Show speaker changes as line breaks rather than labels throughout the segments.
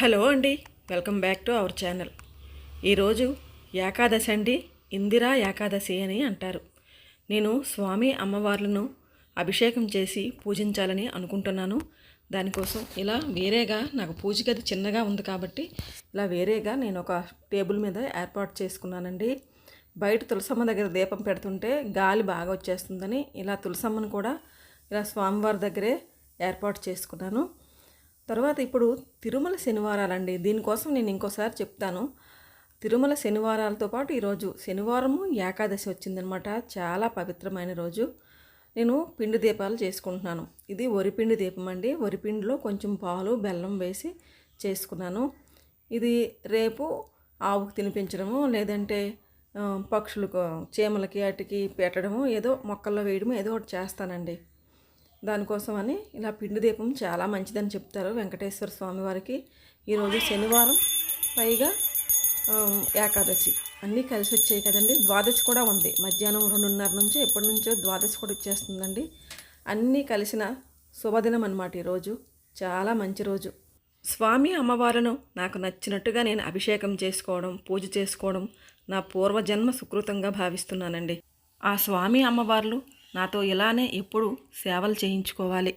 Hello అండి. Welcome back to our channel. ఈరోజు ఏకాదశి అండి. ఇందిరా ఏకాదశి అని అంటారు. నేను స్వామి అమ్మవార్లను అభిషేకం చేసి పూజించాలని అనుకుంటున్నాను. దానికోసం ఇలా వేరేగా నాకు పూజ గది చిన్నగా ఉంది కాబట్టి ఇలా వేరేగా నేను ఒక టేబుల్ మీద ఏర్పాటు చేసుకున్నానండి. బయట తులసమ్మ దగ్గర దీపం పెడుతుంటే గాలి బాగా వచ్చేస్తుందని ఇలా తులసమ్మను కూడా ఇలా స్వామివారి దగ్గరే ఏర్పాటు చేసుకున్నాను. తర్వాత ఇప్పుడు తిరుమల శనివారాలండి. దీనికోసం నేను ఇంకోసారి చెప్తాను. తిరుమల శనివారాలతో పాటు ఈరోజు శనివారము ఏకాదశి వచ్చిందనమాట. చాలా పవిత్రమైన రోజు. నేను పిండి దీపాలు చేసుకుంటున్నాను. ఇది వరిపిండి దీపం అండి. వరిపిండిలో కొంచెం పాలు బెల్లం వేసి చేసుకున్నాను. ఇది రేపు ఆవుకు తినిపించడము లేదంటే పక్షులకు చీమలకి వాటికి పెట్టడము ఏదో మొక్కల్లో వేయడము ఏదో ఒకటి చేస్తానండి. దానికోసమని ఇలా పిండి దీపం చాలా మంచిదని చెప్తారు వెంకటేశ్వర స్వామి వారికి. ఈరోజు శనివారం పైగా ఏకాదశి. అన్నీ కలిసి వచ్చాయి కదండి. ద్వాదశి కూడా ఉంది. మధ్యాహ్నం రెండున్నర నుంచి ఎప్పటి నుంచో ద్వాదశి కూడా వచ్చేస్తుందండి. అన్నీ కలిసిన శుభదినం అనమాట ఈరోజు చాలా మంచి రోజు. స్వామి అమ్మవారును నాకు నచ్చినట్టుగా నేను అభిషేకం చేసుకోవడం పూజ చేసుకోవడం నా పూర్వజన్మ సుకృతంగా భావిస్తున్నానండి. ఆ స్వామి అమ్మవార్లు నాతో ఇలానే ఎప్పుడు సేవలు చేయించుకోవాలి.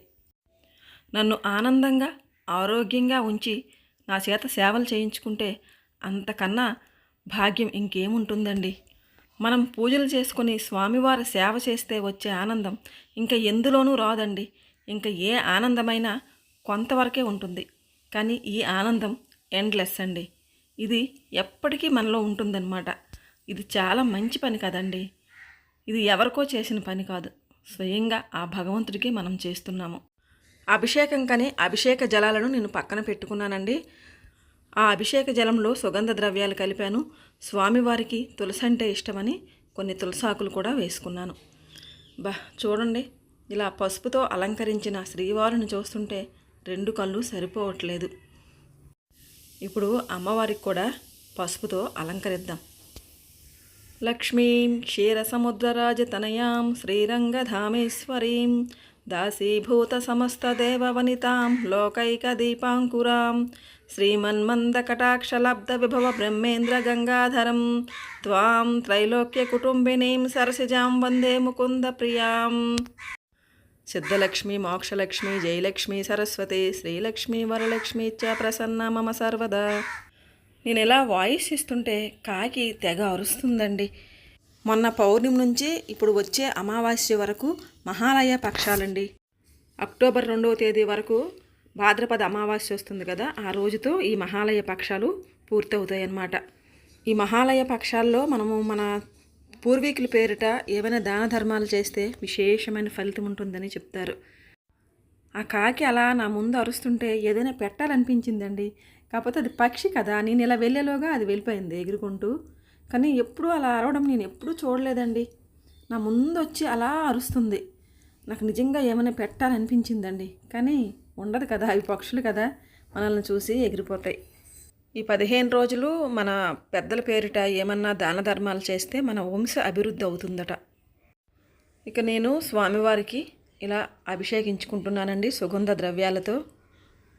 నన్ను ఆనందంగా ఆరోగ్యంగా ఉంచి నా చేత సేవలు చేయించుకుంటే అంతకన్నా భాగ్యం ఇంకేముంటుందండి? మనం పూజలు చేసుకుని స్వామివారి సేవ చేస్తే వచ్చే ఆనందం ఇంకా ఎందులోనూ రాదండి. ఇంకా ఏ ఆనందమైనా కొంతవరకే ఉంటుంది. కానీ ఈ ఆనందం ఎండ్లెస్ అండి. ఇది ఎప్పటికీ మనలో ఉంటుందన్నమాట. ఇది చాలా మంచి పని కదండి. ఇది ఎవరికో చేసిన పని కాదు. స్వయంగా ఆ భగవంతుడికి మనం చేస్తున్నాము. అభిషేకం కానీ అభిషేక జలాలను నేను పక్కన పెట్టుకున్నానండి. ఆ అభిషేక జలంలో సుగంధ ద్రవ్యాలు కలిపాను. స్వామివారికి తులసి అంటే ఇష్టమని కొన్ని తులసాకులు కూడా వేసుకున్నాను. బా చూడండి. ఇలా పసుపుతో అలంకరించిన శ్రీవారిని చూస్తుంటే రెండు కళ్ళు సరిపోవట్లేదు. ఇప్పుడు అమ్మవారికి కూడా పసుపుతో అలంకరిద్దాం. లక్ష్మీం క్షీరసముద్రరాజతనయాం శ్రీరంగధామేశ్వరీం దాసీభూత సమస్తదేవవనితాం లోకైకదీపాంకురాం శ్రీమన్మందకటాక్షలబ్ధ విభవ బ్రహ్మేంద్ర గంగాధరం త్వాం త్రైలోక్యకుటుంబినీం సరసిజాం వందే ముకుంద ప్రియాం సిద్ధలక్ష్మి మోక్షలక్ష్మి జయలక్ష్మి సరస్వతి శ్రీలక్ష్మి వరలక్ష్మి చ ప్రసన్న మమ సర్వదా నేను ఇలా వాయిస్ ఇస్తుంటే కాకి తెగ అరుస్తుందండి. మొన్న పౌర్ణమి నుంచి ఇప్పుడు వచ్చే అమావాస్య వరకు మహాలయ పక్షాలండి. అక్టోబర్ రెండవ తేదీ వరకు భాద్రపద అమావాస్య వస్తుంది కదా ఆ రోజుతో ఈ మహాలయ పక్షాలు పూర్తవుతాయి అన్నమాట ఈ మహాలయ పక్షాల్లో మనము మన పూర్వీకుల పేరిట ఏమైనా దాన ధర్మాలు చేస్తే విశేషమైన ఫలితం ఉంటుందని చెప్తారు. ఆ కాకి అలా నా ముందు అరుస్తుంటే ఏదైనా పెట్టాలనిపించిందండి? కాకపోతే అది పక్షి కదా. నేను ఇలా వెళ్ళేలోగా అది వెళ్ళిపోయింది ఎగురుకుంటూ. కానీ ఎప్పుడూ అలా అరవడం నేను ఎప్పుడూ చూడలేదండి. నా ముందు వచ్చి అలా అరుస్తుంది. నాకు నిజంగా ఏమైనా పెట్టాలనిపించిందండి. కానీ ఉండదు కదా. అవి పక్షులు కదా. మనల్ని చూసి ఎగిరిపోతాయి. ఈ పదిహేను రోజులు మన పెద్దల పేరిట ఏమన్నా దాన ధర్మాలు చేస్తే మన వంశ అభివృద్ధి అవుతుందట. ఇక నేను స్వామివారికి ఇలా అభిషేకించుకుంటున్నానండి సుగంధ ద్రవ్యాలతో.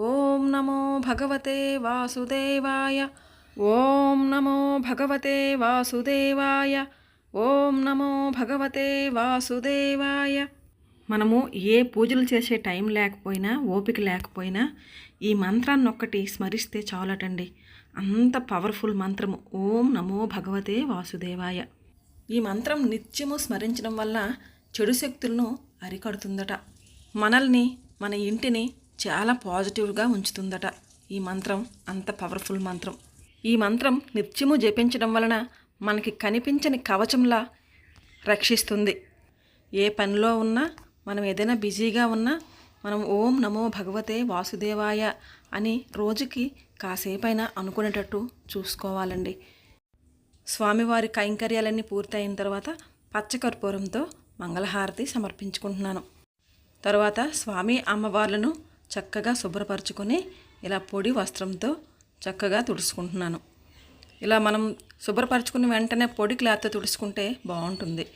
ఓం నమో భగవతే వాసుదేవాయ. ఓం నమో భగవతే వాసుదేవాయ. ఓం నమో భగవతే వాసుదేవాయ. మనము ఏ పూజలు చేసే టైం లేకపోయినా ఓపిక లేకపోయినా ఈ మంత్రాన్ని ఒక్కటి స్మరిస్తే చాలటండి. అంత పవర్ఫుల్ మంత్రము. ఓం నమో భగవతే వాసుదేవాయ. ఈ మంత్రం నిత్యము స్మరించడం వల్ల చెడు శక్తులను అరికడుతుందట. మనల్ని మన ఇంటిని చాలా పాజిటివ్గా ఉంచుతుందట ఈ మంత్రం అంత పవర్ఫుల్ మంత్రం. ఈ మంత్రం నిత్యము జపించడం వలన మనకి కనిపించని కవచంలా రక్షిస్తుంది. ఏ పనిలో ఉన్నా మనం ఏదైనా బిజీగా ఉన్నా మనం ఓం నమో భగవతే వాసుదేవాయ అని రోజుకి కాసేపైనా అనుకునేటట్టు చూసుకోవాలండి. స్వామివారి కైంకర్యాలన్నీ పూర్తయిన తర్వాత పచ్చకర్పూరంతో మంగళహారతి సమర్పించుకుంటున్నాను. తర్వాత స్వామి అమ్మవార్లను చక్కగా శుభ్రపరచుకొని ఇలా పొడి వస్త్రంతో చక్కగా తుడుచుకుంటున్నాను. ఇలా మనం శుభ్రపరచుకుని వెంటనే పొడి క్లాత్తో తుడుచుకుంటే బాగుంటుంది.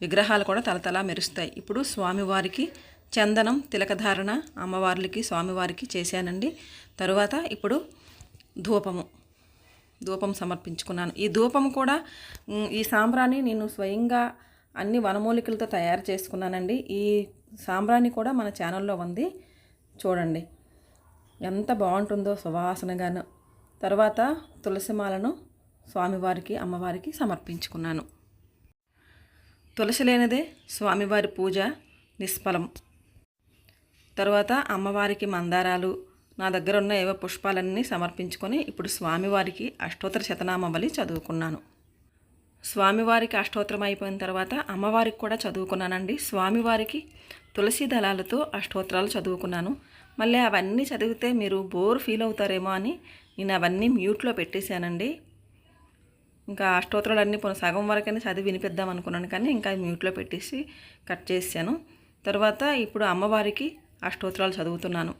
విగ్రహాలు కూడా తలతలా మెరుస్తాయి. ఇప్పుడు స్వామివారికి చందనం తిలకధారణ అమ్మవార్లకి స్వామివారికి చేశానండి. తరువాత ఇప్పుడు ధూపము. ధూపం సమర్పించుకున్నాను. ఈ ధూపం కూడా ఈ సాంబ్రాణి నేను స్వయంగా అన్ని వనమూలికలతో తయారు చేసుకున్నానండి. ఈ సాంబ్రాణి కూడా మన ఛానల్లో ఉంది. చూడండి. ఎంత బాగుంటుందో సువాసనగాను. తర్వాత తులసిమాలను స్వామివారికి అమ్మవారికి సమర్పించుకున్నాను. తులసి లేనిదే స్వామివారి పూజ నిష్ఫలం. తర్వాత అమ్మవారికి మందారాలు నా దగ్గర ఉన్న ఏవో పుష్పాలన్నీ సమర్పించుకొని ఇప్పుడు స్వామివారికి అష్టోత్తర శతనామవలి చదువుకున్నాను. స్వామివారికి అష్టోత్తరం అయిపోయిన తర్వాత అమ్మవారికి కూడా చదువుకున్నానండి. స్వామివారికి తులసి దళాలతో అష్టోత్తరాలు చదువుకున్నాను. మళ్ళీ అవన్నీ చదివితే మీరు బోర్ ఫీల్ అవుతారేమో అని నేను అవన్నీ మ్యూట్లో పెట్టేశానండి. ఇంకా అష్టోత్తరాలు అన్నీ పోనీ సగం వరకైనా చదివి వినిపిద్దాం అనుకున్నాను కానీ ఇంకా మ్యూట్లో పెట్టేసి కట్ చేశాను. తర్వాత ఇప్పుడు అమ్మవారికి అష్టోత్తరాలు చదువుతున్నాను.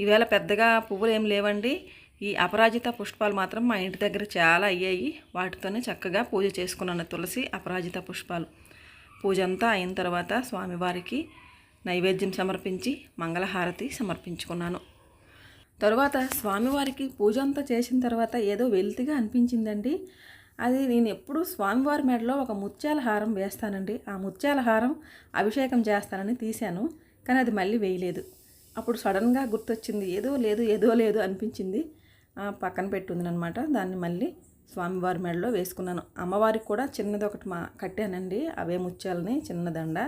ఈవేళ పెద్దగా పువ్వులు ఏం లేవండి. ఈ అపరాజిత పుష్పాలు మాత్రం మా ఇంటి దగ్గర చాలా అయ్యాయి. వాటితోనే చక్కగా పూజ చేసుకున్నాను తులసి అపరాజిత పుష్పాలు. పూజ అంతా అయిన తర్వాత స్వామివారికి నైవేద్యం సమర్పించి మంగళహారతి సమర్పించుకున్నాను. తరువాత స్వామివారికి పూజ అంతా చేసిన తర్వాత ఏదో వెల్తిగా అనిపించిందండి. అది నేను ఎప్పుడు స్వామివారి మెడలో ఒక ముత్యాల హారం వేస్తానండి. ఆ ముత్యాల హారం అభిషేకం చేస్తానని తీశాను కానీ అది మళ్ళీ వేయలేదు. అప్పుడు సడన్గా గుర్తొచ్చింది ఏదో లేదు ఏదో లేదు అనిపించింది. పక్కన పెట్టుంది అనమాట దాన్ని మళ్ళీ స్వామివారి మెడలో వేసుకున్నాను. అమ్మవారికి కూడా చిన్నది ఒకటి మా కట్టానండి. అవే ముత్యాలని చిన్న దండ.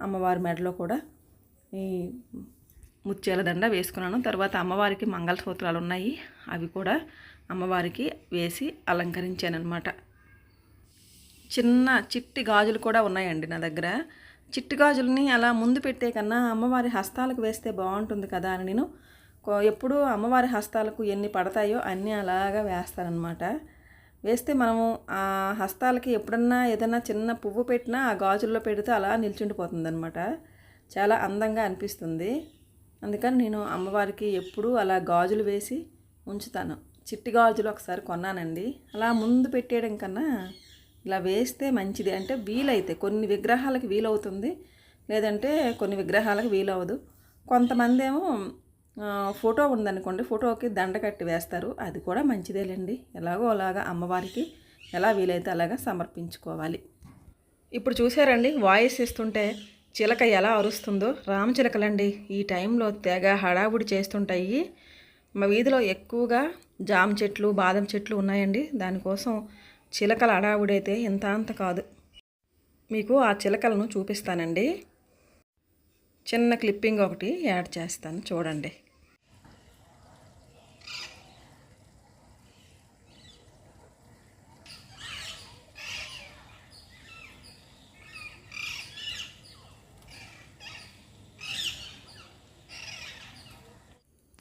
అమ్మవారి మెడలో కూడా ఈ ముత్యాల దండ వేసుకున్నాను. తర్వాత అమ్మవారికి మంగళసూత్రాలు ఉన్నాయి అవి కూడా అమ్మవారికి వేసి అలంకరించాను అనమాట చిన్న చిట్టి గాజులు కూడా ఉన్నాయండి నా దగ్గర. చిట్టి గాజులని అలా ముందు పెట్టే కన్నా అమ్మవారి హస్తాలకు వేస్తే బాగుంటుంది కదా అని నేను ఎప్పుడు అమ్మవారి హస్తాలకు ఎన్ని పడతాయో అన్నీ అలాగా వేస్తారనమాట వేస్తే మనము ఆ హస్తాలకి ఎప్పుడన్నా ఏదైనా చిన్న పువ్వు పెట్టినా ఆ గాజుల్లో పెడితే అలా నిల్చుండిపోతుందనమాట చాలా అందంగా అనిపిస్తుంది. అందుకని నేను అమ్మవారికి ఎప్పుడూ అలా గాజులు వేసి ఉంచుతాను. చిట్టి గాజులు ఒకసారి కొన్నానండి. అలా ముందు పెట్టేయడం కన్నా ఇలా వేస్తే మంచిది. అంటే వీలైతే కొన్ని విగ్రహాలకు వీలవుతుంది లేదంటే కొన్ని విగ్రహాలకు వీలవదు కొంతమంది ఏమో ఫోటో ఉందనుకోండి ఫోటోకి దండ కట్టి వేస్తారు. అది కూడా మంచిదేలేండి. ఎలాగో అలాగా అమ్మవారికి ఎలా వీలైతే అలాగా సమర్పించుకోవాలి. ఇప్పుడు చూసారండి వాయిస్ ఇస్తుంటే చిలక ఎలా అరుస్తుందో. రామచిలకలండి ఈ టైంలో తెగ హడావుడి చేస్తుంటాయి. మా వీధిలో ఎక్కువగా జామ చెట్లు బాదం చెట్లు ఉన్నాయండి. దానికోసం చిలకల హడావుడైతే ఇంత అంత కాదు. మీకు ఆ చిలకలను చూపిస్తానండి. చిన్న క్లిప్పింగ్ ఒకటి యాడ్ చేస్తాను చూడండి.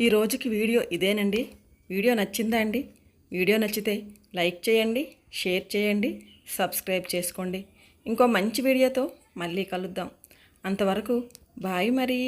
ఈ రోజుకి వీడియో ఇదేనండి. వీడియో నచ్చిందా అండి? వీడియో నచ్చితే లైక్ చేయండి షేర్ చేయండి సబ్స్క్రైబ్ చేసుకోండి. ఇంకో మంచి వీడియోతో మళ్ళీ కలుద్దాం. అంతవరకు బాయ్ మరి